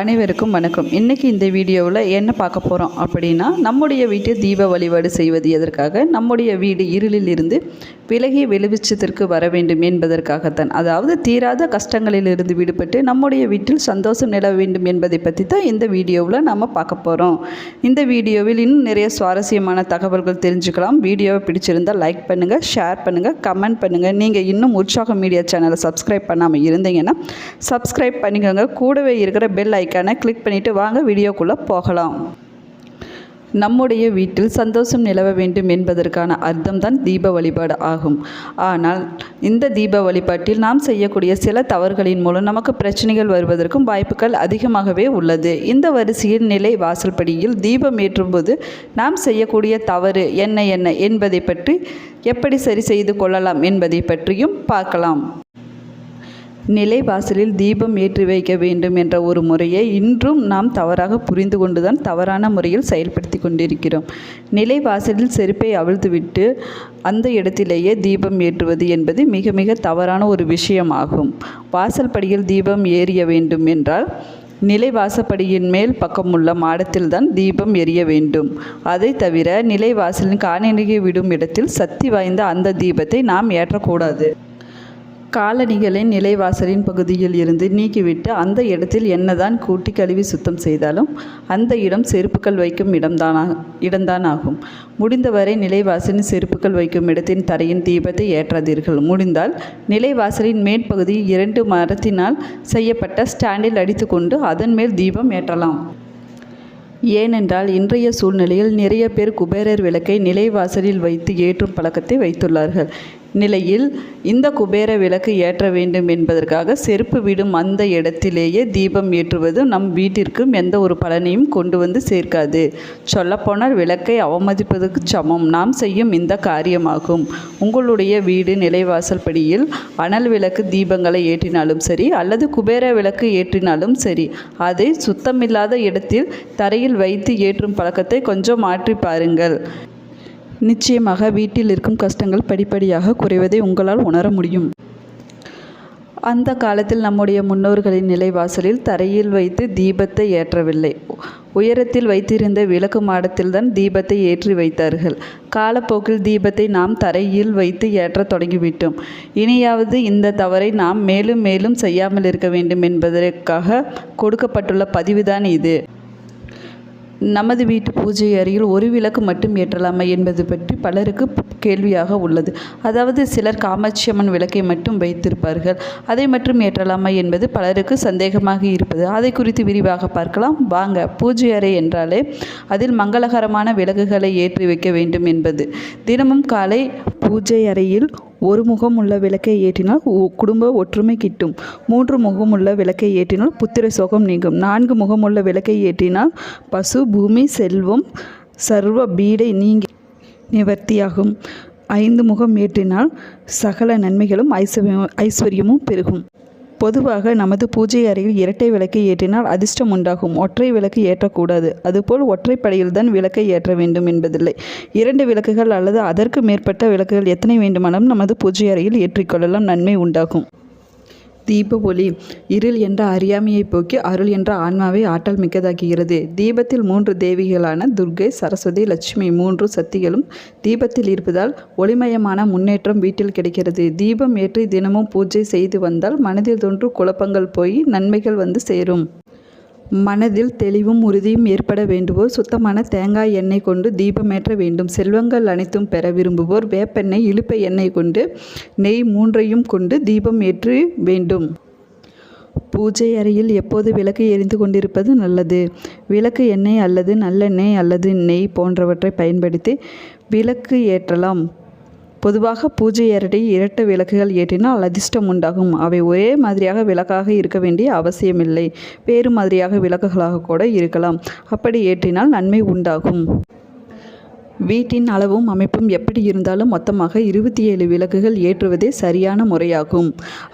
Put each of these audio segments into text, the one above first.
அனைவருக்கும் வணக்கம். இன்றைக்கி இந்த வீடியோவில் என்ன பார்க்க போகிறோம் அப்படின்னா நம்முடைய வீட்டை தீப வழிபாடு செய்வது எதற்காக? நம்முடைய வீடு இருளில் இருந்து விலகி வெளிச்சத்திற்கு வர வேண்டும் என்பதற்காகத்தான். அதாவது தீராத கஷ்டங்களிலிருந்து விடுபட்டு நம்முடைய வீட்டில் சந்தோஷம் நிலவ வேண்டும் என்பதை பற்றி தான் இந்த வீடியோவில் நம்ம பார்க்க போகிறோம் இந்த வீடியோவில் இன்னும் நிறைய சுவாரஸ்யமான தகவல்கள் தெரிஞ்சுக்கலாம். வீடியோவை பிடிச்சிருந்தால் லைக் பண்ணுங்கள் ஷேர் பண்ணுங்கள் கமெண்ட் பண்ணுங்கள் நீங்கள் இன்னும் உற்சாகம் மீடியா சேனலை சப்ஸ்கிரைப் பண்ணாமல் இருந்தீங்கன்னா சப்ஸ்கிரைப் பண்ணிக்கோங்க. கூடவே இருக்கிற பெல் ஐக்கானை கிளிக் பண்ணிவிட்டு வாங்க வீடியோக்குள்ளே போகலாம். நம்முடைய வீட்டில் சந்தோஷம் நிலவ வேண்டும் என்பதற்கான அர்த்தம் தான் தீப வழிபாடு ஆகும். ஆனால் இந்த தீப வழிபாட்டில் நாம் செய்யக்கூடிய சில தவறுகளின் மூலம் நமக்கு பிரச்சனைகள் வருவதற்கும் வாய்ப்புகள் அதிகமாகவே உள்ளது. இந்த வரிசையில் நிலை வாசல்படியில் தீபம் ஏற்றும்போது நாம் செய்யக்கூடிய தவறு என்ன என்ன என்பதை பற்றி எப்படி சரி செய்து கொள்ளலாம் என்பதை பற்றியும் பார்க்கலாம். நிலைவாசலில் தீபம் ஏற்றி வைக்க வேண்டும் என்ற ஒரு முறையை இன்றும் நாம் தவறாக புரிந்து கொண்டுதான் தவறான முறையில் செயல்படுத்தி கொண்டிருக்கிறோம். நிலைவாசலில் செருப்பை அவிழ்த்துவிட்டு அந்த இடத்திலேயே தீபம் ஏற்றுவது என்பது மிக மிக தவறான ஒரு விஷயமாகும். வாசல் படியில் தீபம் ஏறிய வேண்டும் என்றால் நிலைவாசப்படியின் மேல் பக்கமுள்ள மாடத்தில்தான் தீபம் எரிய வேண்டும். அதை தவிர நிலைவாசலின் வாசலின் விடும் இடத்தில் சக்தி வாய்ந்த அந்த தீபத்தை நாம் ஏற்றக்கூடாது. காலணிகளை நிலைவாசலின் பகுதியில் இருந்து நீக்கிவிட்டு அந்த இடத்தில் என்னதான் கூட்டி கழுவி சுத்தம் செய்தாலும் அந்த இடம் செருப்புகள் வைக்கும் இடம்தானா இடம்தான் ஆகும். முடிந்தவரை நிலைவாசலின் செருப்புகள் வைக்கும் இடத்தின் தரையின் தீபத்தை ஏற்றாதீர்கள். முடிந்தால் நிலைவாசலின் மேற்பகுதி இரண்டு மரத்தினால் செய்யப்பட்ட ஸ்டாண்டில் அடித்துக்கொண்டு அதன் மேல் தீபம் ஏற்றலாம். ஏனென்றால் இன்றைய சூழ்நிலையில் நிறைய பேர் குபேரர் விளக்கை நிலைவாசலில் வைத்து ஏற்றும் பழக்கத்தை வைத்துள்ளார்கள். நிலையில் இந்த குபேர விளக்கு ஏற்ற வேண்டும் என்பதற்காக செருப்பு விடும் அந்த இடத்திலேயே தீபம் ஏற்றுவது நம் வீட்டிற்கும் எந்த ஒரு பலனையும் கொண்டு வந்து சேர்க்காது. சொல்லப்போனால் விளக்கை அவமதிப்பதற்கு சமம். நாம் செய்யும் இந்த காரியமாகும். உங்களுடைய வீடு நிலைவாசல் படியில் அனல் விளக்கு தீபங்களை ஏற்றினாலும் சரி அல்லது குபேர விளக்கு ஏற்றினாலும் சரி அதை சுத்தமில்லாத இடத்தில் தரையில் வைத்து ஏற்றும் பழக்கத்தை கொஞ்சம் மாற்றி பாருங்கள். நிச்சயமாக வீட்டில் இருக்கும் கஷ்டங்கள் படிப்படியாக குறைவதை உங்களால் உணர முடியும். அந்த காலத்தில் நம்முடைய முன்னோர்களின் நிலைவாசலில் தரையில் வைத்து தீபத்தை ஏற்றவில்லை. உயரத்தில் வைத்திருந்த விளக்கு மாடத்தில்தான் தீபத்தை ஏற்றி வைத்தார்கள். காலப்போக்கில் தீபத்தை நாம் தரையில் வைத்து ஏற்றத் தொடங்கிவிட்டோம். இனியாவது இந்த தவறை நாம் மேலும் மேலும் செய்யாமல் இருக்க வேண்டும் என்பதற்காக கொடுக்கப்பட்டுள்ள பதிவுதான் இது. நமது வீட்டு பூஜை அறையில் ஒரு விளக்கு மட்டும் ஏற்றலாமா என்பது பற்றி பலருக்கு கேள்வியாக உள்ளது. அதாவது சிலர் காமாட்சி அம்மன் விளக்கை மட்டும் வைத்திருப்பார்கள். அதை மட்டும் ஏற்றலாமா என்பது பலருக்கு சந்தேகமாக இருப்பது. அதை குறித்து விரிவாக பார்க்கலாம். வாங்க பூஜை அறை என்றாலே அதில் மங்களகரமான விளக்குகளை ஏற்றி வைக்க வேண்டும் என்பது. தினமும் காலை பூஜை அறையில் ஒரு முகம் உள்ள விளக்கை ஏற்றினால் குடும்ப ஒற்றுமை கிட்டும். மூன்று முகம் உள்ள விளக்கை ஏற்றினால் புத்திர சோகம் நீங்கும். நான்கு முகம் உள்ள விளக்கை ஏற்றினால் பசு பூமி செல்வம் சர்வ பீடை நீங்கி நிவர்த்தியாகும். ஐந்து முகம் ஏற்றினால் சகல நன்மைகளும் ஐஸ்வர்யம் ஐஸ்வர்யமும் பெருகும். பொதுவாக நமது பூஜை அறையில் இரட்டை விளக்கை ஏற்றினால் அதிர்ஷ்டம் உண்டாகும். ஒற்றை விளக்கு ஏற்றக்கூடாது. அதுபோல் ஒற்றைப்படையில்தான் விளக்கை ஏற்ற வேண்டும் என்பதில்லை. இரண்டு விளக்குகள் அல்லது அதற்கு மேற்பட்ட விளக்குகள் எத்தனை வேண்டுமானாலும் நமது பூஜை அறையில் ஏற்றிக்கொள்ளலாம். நன்மை உண்டாகும். தீப ஒளி இருள் என்ற அறியாமையை போக்கி அருள் என்ற ஆன்மாவை ஆற்றல் மிக்கதாக்குகிறது. தீபத்தில் மூன்று தேவிகளான துர்கை சரஸ்வதி லட்சுமி மூன்று சக்திகளும் தீபத்தில் இருப்பதால் ஒளிமயமான முன்னேற்றம் வீட்டில் கிடைக்கிறது. தீபம் ஏற்றி தினமும் பூஜை செய்து வந்தால் மனதில் தோன்று குழப்பங்கள் போய் நன்மைகள் வந்து சேரும். மனதில் தெளிவும் உறுதியும் ஏற்பட வேண்டுவோர் சுத்தமான தேங்காய் எண்ணெய் கொண்டு தீபமேற்ற வேண்டும். செல்வங்கள் அனைத்தும் பெற விரும்புவோர் வேப்பெண்ணெய் இழுப்ப எண்ணெய் கொண்டு நெய் மூன்றையும் கொண்டு தீபம் ஏற்றி வேண்டும். பூஜை அறையில் எப்போது விளக்கு எரிந்து கொண்டிருப்பது நல்லது. விளக்கு எண்ணெய் அல்லது நல்லெண்ணெய் அல்லது நெய் போன்றவற்றை பயன்படுத்தி விளக்கு ஏற்றலாம். பொதுவாக பூஜை அறையை இரட்டை விளக்குகள் ஏற்றினால் அதிர்ஷ்டம் உண்டாகும். அவை ஒரே மாதிரியாக விளக்காக இருக்க வேண்டிய அவசியமில்லை. வேறு மாதிரியாக விளக்குகளாக கூட இருக்கலாம். அப்படி ஏற்றினால் நன்மை உண்டாகும். வீட்டின் அளவும் அமைப்பும் எப்படி இருந்தாலும் மொத்தமாக இருபத்தி ஏழு விளக்குகள் ஏற்றுவதே சரியான முறையாகும்.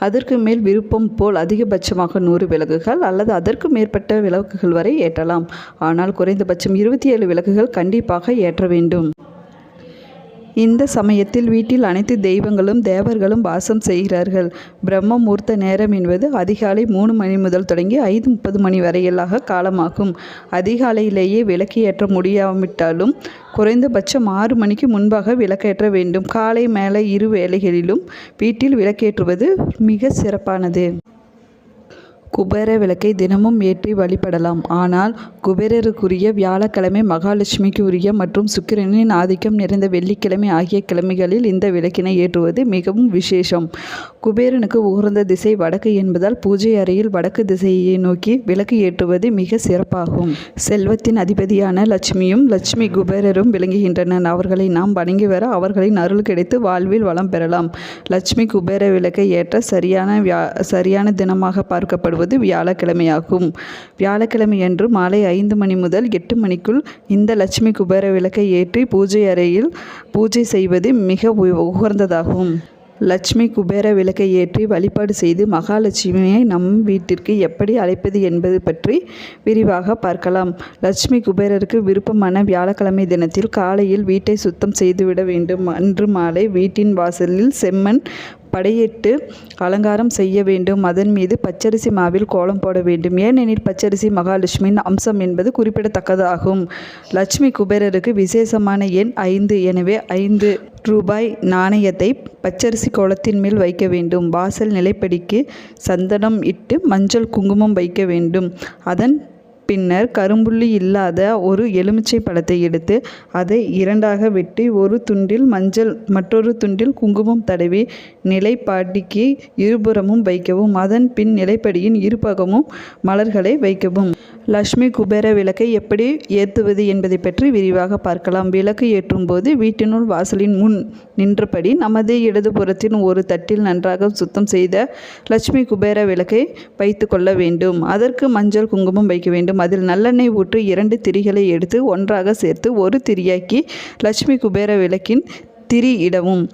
அதற்கு மேல் விருப்பம் போல் அதிகபட்சமாக நூறு விளக்குகள் அல்லது அதற்கு மேற்பட்ட விளக்குகள் வரை ஏற்றலாம். ஆனால் குறைந்தபட்சம் இருபத்தி ஏழு விளக்குகள் கண்டிப்பாக ஏற்ற வேண்டும். இந்த சமயத்தில் வீட்டில் அனைத்து தெய்வங்களும் தேவர்களும் வாசம் செய்கிறார்கள். பிரம்ம மூர்த்த நேரம் என்பது அதிகாலை மூணு மணி முதல் தொடங்கி ஐந்து முப்பது மணி வரையிலாக காலமாகும். அதிகாலையிலேயே விளக்கு ஏற்ற முடியாவிட்டாலும் குறைந்தபட்சம் ஆறு மணிக்கு முன்பாக விளக்கேற்ற வேண்டும். காலை மேலே இரு வேளைகளிலும் வீட்டில் விளக்கேற்றுவது மிக சிறப்பானது. குபேர விளக்கை தினமும் ஏற்றி வழிபடலாம். ஆனால் குபேரருக்குரிய வியாழக்கிழமை மகாலட்சுமிக்கு உரிய மற்றும் சுக்கிரனின் ஆதிக்கம் நிறைந்த வெள்ளிக்கிழமை ஆகிய கிழமைகளில் இந்த விளக்கினை ஏற்றுவது மிகவும் விசேஷம். குபேரனுக்கு உகந்த திசை வடக்கு என்பதால் பூஜை அறையில் வடக்கு திசையை நோக்கி விளக்கு ஏற்றுவது மிக சிறப்பாகும். செல்வத்தின் அதிபதியான லட்சுமியும் லட்சுமி குபேரரும் விளங்குகின்றனர். அவர்களை நாம் வணங்கி வர அவர்களின் அருள் கிடைத்து வாழ்வில் வளம் பெறலாம். லட்சுமி குபேர விளக்கை ஏற்ற சரியான வியா சரியான தினமாக பார்க்கப்படுவது வியாழக்கிழமையாகும். வியாழக்கிழமையன்று மாலை ஐந்து மணி முதல் எட்டு மணிக்குள் இந்த லட்சுமி குபேர விளக்கை ஏற்றி பூஜை அறையில் பூஜை செய்வது மிக உ- உகந்ததாகும். லட்சுமி குபேர விளக்கை ஏற்றி வழிபாடு செய்து மகாலட்சுமியை நம் வீட்டிற்கு எப்படி அழைப்பது என்பது பற்றி விரிவாக பார்க்கலாம். லட்சுமி குபேரருக்கு விருப்பமான வியாழக்கிழமை தினத்தில் காலையில் வீட்டை சுத்தம் செய்துவிட வேண்டும். அன்று மாலை வீட்டின் வாசலில் செம்மண் படையிட்டு அலங்காரம் செய்ய வேண்டும். அதன் மீது பச்சரிசி மாவில் கோலம் போட வேண்டும். ஏனெனில் பச்சரிசி மகாலட்சுமியின் அம்சம் என்பது குறிப்பிடத்தக்கதாகும். லட்சுமி குபேரருக்கு விசேஷமான எண் ஐந்து. எனவே ஐந்து ரூபாய் நாணயத்தை பச்சரிசி கோலத்தின் மேல் வைக்க வேண்டும். வாசல் நிலைப்படிக்கு சந்தனம் இட்டு மஞ்சள் குங்குமம் வைக்க வேண்டும். அதன் பின்னர் கரும்புள்ளி இல்லாத ஒரு எலுமிச்சை பழத்தை எடுத்து அதை இரண்டாக வெட்டி ஒரு துண்டில் மஞ்சள் மற்றொரு துண்டில் குங்குமம் தடவி நிலைப்பாட்டிக்கு இருபுறமும் வைக்கவும். அதன் பின் நிலைப்படியின் இருபக்கமும் மலர்களை வைக்கவும். லக்ஷ்மி குபேர விளக்கை எப்படி ஏற்றுவது என்பதை பற்றி விரிவாக பார்க்கலாம். விளக்கு ஏற்றும் போது வீட்டினுள் வாசலின் முன் நின்றபடி நமது இடதுபுறத்தின் ஒரு தட்டில் நன்றாக சுத்தம் செய்த லட்சுமி குபேர விளக்கை வைத்து கொள்ள வேண்டும். அதற்கு மஞ்சள் குங்குமம் வைக்க வேண்டும். அதில் நல்லெண்ணெய் ஊற்றி இரண்டு திரிகளை எடுத்து ஒன்றாக சேர்த்து ஒரு திரியாக்கி லட்சுமி குபேர விளக்கின் திரி இடவும்.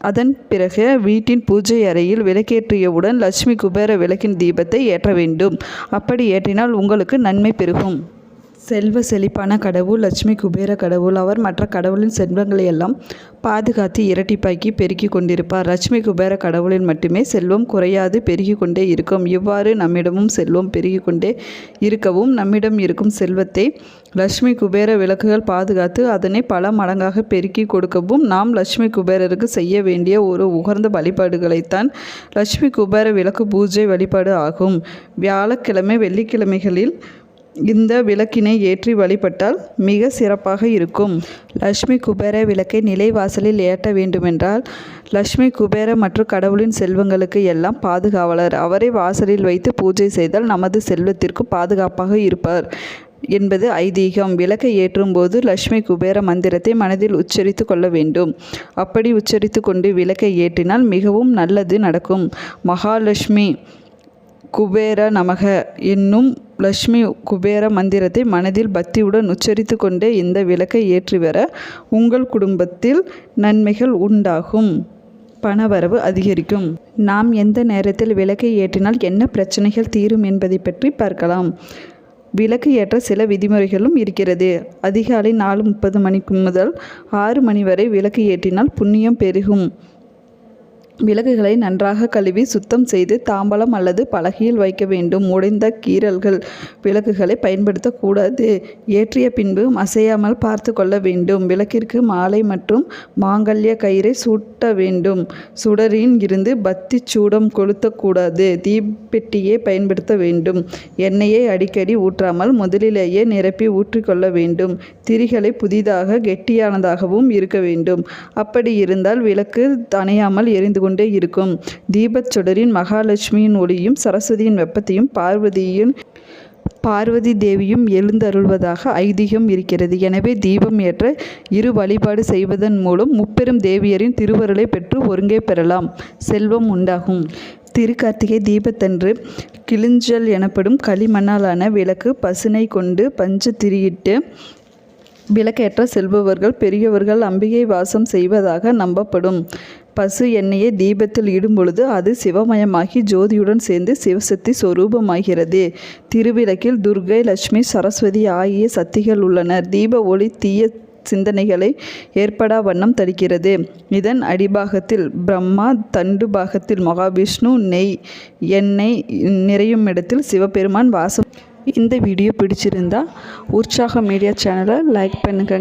அதன் பிறகு வீட்டின் பூஜை அறையில் விளக்கேற்றியவுடன் லட்சுமி குபேர விளக்கின் தீபத்தை ஏற்ற வேண்டும். அப்படி ஏற்றினால் உங்களுக்கு நன்மை பெருகும். செல்வ செழிப்பான கடவுள் லட்சுமி குபேர கடவுள் அவர் மற்ற கடவுளின் செல்வங்களை எல்லாம் பாதுகாத்து இரட்டிப்பாக்கி பெருக்கி கொண்டிருப்பார். லட்சுமி குபேர கடவுளில் மட்டுமே செல்வம் குறையாது பெருகி கொண்டே இருக்கும். இவ்வாறு நம்மிடமும் செல்வம் பெருகி கொண்டே இருக்கவும் நம்மிடம் இருக்கும் செல்வத்தை லட்சுமி குபேர விளக்குகள் பாதுகாத்து அதனை பல மடங்காக பெருக்கி கொடுக்கவும் நாம் லட்சுமி குபேரருக்கு செய்ய வேண்டிய ஒரு உகர்ந்த வழிபாடுகளைத்தான் லட்சுமி குபேர விளக்கு பூஜை வழிபாடு ஆகும். வியாழக்கிழமை வெள்ளிக்கிழமைகளில் இந்த விளக்கினை ஏற்றி வழிபட்டால் மிக சிறப்பாக இருக்கும். லட்சுமி குபேர விளக்கை நிலைவாசலில் ஏற்ற வேண்டுமென்றால் லட்சுமி குபேர மற்றும் கடவுளின் செல்வங்களுக்கு எல்லாம் பாதுகாவலர். அவரை வாசலில் வைத்து பூஜை செய்தால் நமது செல்வத்திற்கு பாதுகாப்பாக இருப்பார் என்பது ஐதீகம். விளக்கை ஏற்றும் போது லட்சுமி குபேர மந்திரத்தை மனதில் உச்சரித்து கொள்ள வேண்டும். அப்படி உச்சரித்து கொண்டு விளக்கை ஏற்றினால் மிகவும் நல்லது நடக்கும். மகாலட்சுமி குபேர நமக என்னும் லட்சுமி குபேர மந்திரத்தை மனதில் பக்தியுடன் உச்சரித்து கொண்டே இந்த விளக்கை ஏற்றி வர உங்கள் குடும்பத்தில் நன்மைகள் உண்டாகும். பணவரவு அதிகரிக்கும். நாம் எந்த நேரத்தில் விளக்கை ஏற்றினால் என்ன பிரச்சனைகள் தீரும் என்பதை பற்றி பார்க்கலாம். விளக்கு ஏற்ற சில விதிமுறைகளும் இருக்கிறது. அதிகாலை நாலு முப்பது மணிக்கு முதல் ஆறு மணி வரை விளக்கு ஏற்றினால் புண்ணியம் பெருகும். விளக்குகளை நன்றாக கழுவி சுத்தம் செய்து தாம்பலம் அல்லது பலகையில் வைக்க வேண்டும். உடைந்த கீறல்கள் விளக்குகளை பயன்படுத்தக்கூடாது. ஏற்றிய பின்பு அசையாமல் பார்த்து கொள்ள வேண்டும். விளக்கிற்கு மாலை மற்றும் மாங்கல்ய கயிறை சூட்ட வேண்டும். சுடரின் இருந்து பத்தி சூடம் கொளுத்தக்கூடாது. தீப்பெட்டியை பயன்படுத்த வேண்டும். எண்ணெயை அடிக்கடி ஊற்றாமல் முதலிலேயே நிரப்பி ஊற்றிக்கொள்ள வேண்டும். திரிகளை புதிதாக கெட்டியானதாகவும் இருக்க வேண்டும். அப்படி இருந்தால் விளக்கு தணையாமல் எரிந்து கொண்டே இருக்கும். தீபச் சுடரின் மகாலட்சுமியின் ஒளியும் சரஸ்வதியின் வெப்பத்தையும் பார்வதியின் பார்வதி தேவியும் எழுந்தருள்வதாக ஐதீகம் இருக்கிறது. எனவே தீபம் ஏற்ற இரு வழிபாடு செய்வதன் மூலம் முப்பெரும் தேவியரின் திருவருளை பெற்று ஒருங்கே பெறலாம். செல்வம் உண்டாகும். திருக்கார்த்திகை தீபத்தன்று கிளிஞ்சல் எனப்படும் களிமண்ணாலான விளக்கு பசுனை கொண்டு பஞ்சு திரியிட்டு விளக்கேற்ற செல்பவர்கள் பெரியவர்கள் அம்பிகை வாசம் செய்வதாக நம்பப்படும். பசு எண்ணெயை தீபத்தில் இடும்பொழுது அது சிவமயமாகி ஜோதியுடன் சேர்ந்து சிவசக்தி சொரூபமாகிறது. திருவிளக்கில் துர்கை லட்சுமி சரஸ்வதி ஆகிய சக்திகள் உள்ளனர். தீப ஒளி தீய சிந்தனைகளை ஏற்படா வண்ணம் தடுக்கிறது இதன் அடிபாகத்தில் பிரம்மா தண்டு பாகத்தில் மகாவிஷ்ணு நெய் எண்ணெய் நிறையும் இடத்தில் சிவபெருமான் வாசம். இந்த வீடியோ பிடிச்சிருந்தா உற்சாக மீடியா சேனலை லைக் பண்ணுங்க.